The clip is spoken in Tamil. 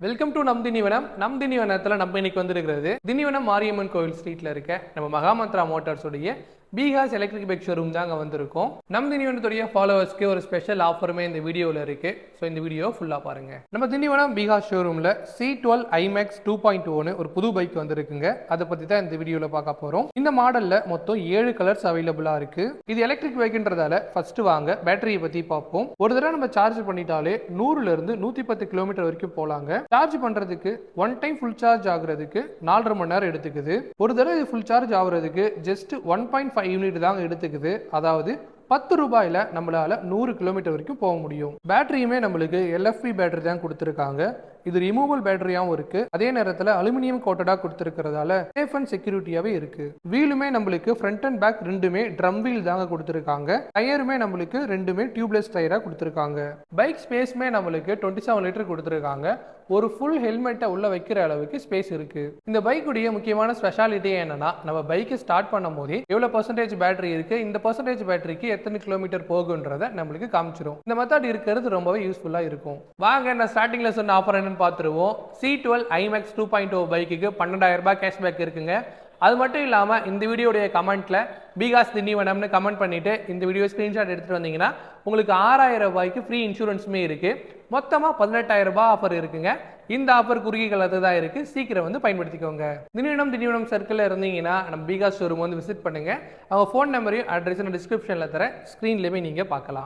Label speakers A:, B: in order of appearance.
A: வெல்கம் டு நம் தினிவனம் நம் தினிவனத்தில் நம்ம இன்னைக்கு வந்திருக்கிறது தினிவனம் மாரியம்மன் கோவில் ஸ்ட்ரீட்டில் இருக்க நம்ம மகாமந்த்ரா மோட்டார்ஸுடைய பீகாஸ் எலக்ட்ரிக் பைக் ஷோரூம் தான் அங்கே வந்திருக்கோம். நம்ம திண்டிவனத்துடைய ஃபாலோவர்ஸ்க்கு ஒரு ஸ்பெஷல் ஆஃபருமே இந்த வீடியோவில் இருக்கு. ஸோ இந்த வீடியோ ஃபுல்லாக பாருங்க. நம்ம திண்டிவனம் பீகாஸ் ஷோரூமில் C twelve i max two point ஒன்று ஒரு புது பைக் வந்திருக்குங்க. அதை பற்றி தான் இந்த வீடியோவில் பார்க்க போகிறோம் இந்த மாடலில் மொத்தம் ஏழு கலர்ஸ் அவைலபிளாக இருக்கு. இது எலக்ட்ரிக் பைக்குன்றதால ஃபர்ஸ்ட் வாங்க பேட்டரியை பற்றி பார்ப்போம். ஒரு தடவை நம்ம சார்ஜ் பண்ணிட்டாலே நூறுல இருந்து நூற்றி பத்து கிலோமீட்டர் வரைக்கும் போகலாங்க சார்ஜ் பண்ணுறதுக்கு ஒன் டைம் ஃபுல் சார்ஜ் ஆகுறதுக்கு நாலரை மணி நேரம் எடுத்துக்குது. ஒரு தடவை இது ஃபுல் சார்ஜ் ஆகுறதுக்கு just one point five unit தாங்க எடுத்துக்குது. அதாவது பத்து ரூபாயில நம்மளால நூறு கிலோமீட்டர் வரைக்கும் போக முடியும். பேட்டரியுமே நம்மளுக்கு எல்எஃபி பேட்டரி தான் கொடுத்துருக்காங்க. இது ரிமூவல் பேட்டரியாகவும் இருக்கு. அதே நேரத்தில் அலுமினியம் கோட்டடாக கொடுத்துருக்கிறதால சேஃப் அண்ட் செக்யூரிட்டியாவே இருக்கு. வீலுமே நம்மளுக்கு ஃப்ரண்ட் அண்ட் பேக் ரெண்டுமே ட்ரம் வீல் தாங்க கொடுத்துருக்காங்க. டயருமே நம்மளுக்கு ரெண்டுமே டியூப்லெஸ் டயராக கொடுத்துருக்காங்க. பைக் ஸ்பேஸ்மே நம்மளுக்கு டுவெண்ட்டி செவன் லிட்டர் கொடுத்துருக்காங்க. ஒரு ஃபுல் ஹெல்மெட்டை உள்ள வைக்கிற அளவுக்கு ஸ்பேஸ் இருக்கு. இந்த பைக்குடைய முக்கியமான ஸ்பெஷாலிட்டி என்னன்னா நம்ம பைக்கை ஸ்டார்ட் பண்ணும் போதே எவ்வளவு பர்சன்டேஜ் பேட்டரி இருக்கு இந்த பர்சன்டேஜ் பேட்டரிக்கு எத்தனை கிலோமீட்டர் போகுன்றத நம்மளுக்கு காமிச்சிரும். இந்த மெத்தட் இருக்கிறது ரொம்பவே யூஸ்ஃபுல்லா இருக்கும். வாங்க நான் ஸ்டார்டிங்ல சொன்ன ஆஃபர் என்னன்னு பார்த்துருவோம். C twelve i max two point o பைக்குக்கு பன்னெண்டாயிரம் ரூபாய் கேஷ்பேக் இருக்குங்க. அது மட்டும் இல்லாமல் இந்த வீடியோடைய கமெண்ட்டில் பிகாஸ் திண்டிவனம்னு கமெண்ட் பண்ணிவிட்டு இந்த வீடியோ ஸ்க்ரீன்ஷாட் எடுத்துகிட்டு வந்தீங்கன்னா உங்களுக்கு ஆறாயிரம் ரூபாய்க்கு ஃப்ரீ இன்சூரன்ஸுமே இருக்குது மொத்தமாக பதினெட்டாயிரம் ரூபாய் ஆஃபர் இருக்குங்க. இந்த ஆஃபர் குறுகிய காலத்து தான் இருக்குது சீக்கிரம் வந்து பயன்படுத்திக்கோங்க. திண்டிவனம் திண்டிவனம் சர்க்கிளில் இருந்தீங்கன்னா நம்ம பீகாஸ் ஷோரூம் வந்து விசிட் பண்ணுங்கள் அவங்க ஃபோன் நம்பரையும் அட்ரஸும் டிஸ்கிரிப்ஷனில் தர ஸ்க்ரீன்லேயுமே நீங்கள் பார்க்கலாம்.